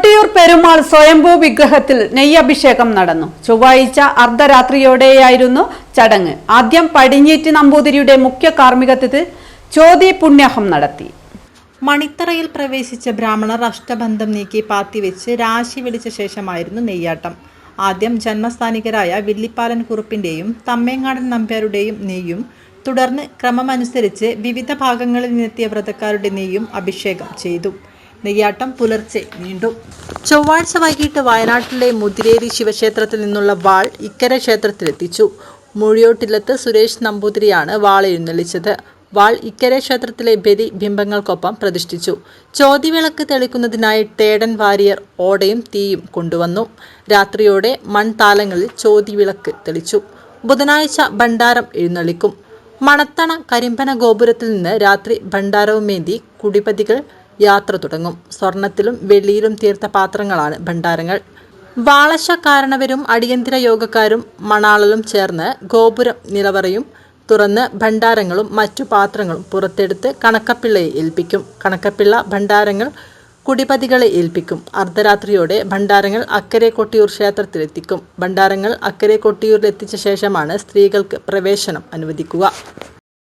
കൊട്ടിയൂർ പെരുമാൾ സ്വയംഭൂ വിഗ്രഹത്തിൽ നെയ്യഭിഷേകം നടന്നു. ചൊവ്വാഴ്ച അർദ്ധരാത്രിയോടെയായിരുന്നു ചടങ്ങ്. ആദ്യം പടിഞ്ഞീറ്റ് നമ്പൂതിരിയുടെ മുഖ്യ കാർമ്മികത്വത്തിൽ ചോതി പുണ്യാഹം നടത്തി. മണിത്തറയിൽ പ്രവേശിച്ച ബ്രാഹ്മണർ അഷ്ടബന്ധം നീക്കി പാത്തിവെച്ച് രാശി വിളിച്ച ശേഷമായിരുന്നു നെയ്യാട്ടം. ആദ്യം ജന്മസ്ഥാനികരായ വില്ലിപ്പാലൻ കുറുപ്പിന്റെയും തമ്മേങ്ങാടൻ നമ്പ്യാരുടെയും നെയ്യും തുടർന്ന് ക്രമമനുസരിച്ച് വിവിധ ഭാഗങ്ങളിൽ നിന്നെത്തിയ വ്രതക്കാരുടെ നെയ്യും അഭിഷേകം ചെയ്തു. നെയ്യാട്ടം പുലർച്ചെ നീണ്ടു. ചൊവ്വാഴ്ച വൈകിട്ട് വയനാട്ടിലെ മുതിരേരി ശിവക്ഷേത്രത്തിൽ നിന്നുള്ള വാൾ ഇക്കര ക്ഷേത്രത്തിലെത്തിച്ചു. മുഴിയോട്ടില്ലത്ത് സുരേഷ് നമ്പൂതിരിയാണ് വാൾ എഴുന്നള്ളിച്ചത്. വാൾ ഇക്കര ക്ഷേത്രത്തിലെ ബലി ബിംബങ്ങൾക്കൊപ്പം പ്രതിഷ്ഠിച്ചു. ചോതിവിളക്ക് തെളിക്കുന്നതിനായി തേടൻ വാരിയർ ഓടയും തീയും കൊണ്ടുവന്നു. രാത്രിയോടെ മൺതാലങ്ങളിൽ ചോതിവിളക്ക് തെളിച്ചു. ബുധനാഴ്ച ഭണ്ഡാരം എഴുന്നള്ളിക്കും. മണത്തണ കരിമ്പന ഗോപുരത്തിൽ നിന്ന് രാത്രി ഭണ്ഡാരവുമേന്തി കുടിപതികൾ യാത്ര തുടങ്ങും. സ്വർണത്തിലും വെള്ളിയിലും തീർത്ത പാത്രങ്ങളാണ് ഭണ്ഡാരങ്ങൾ. വാളശക്കാരണവരും അടിയന്തര യോഗക്കാരും മണാളലും ചേർന്ന് ഗോപുരം നിലവറയും തുറന്ന് ഭണ്ഡാരങ്ങളും മറ്റു പാത്രങ്ങളും പുറത്തെടുത്ത് കണക്കപ്പിള്ളയെ ഏൽപ്പിക്കും. കണക്കപ്പിള്ള ഭണ്ഡാരങ്ങൾ കുടിപതികളെ ഏൽപ്പിക്കും. അർദ്ധരാത്രിയോടെ ഭണ്ഡാരങ്ങൾ അക്കരെ കൊട്ടിയൂർ ക്ഷേത്രത്തിലെത്തിക്കും. ഭണ്ഡാരങ്ങൾ അക്കരെ കൊട്ടിയൂരിലെത്തിച്ച ശേഷമാണ് സ്ത്രീകൾക്ക് പ്രവേശനം അനുവദിക്കുക.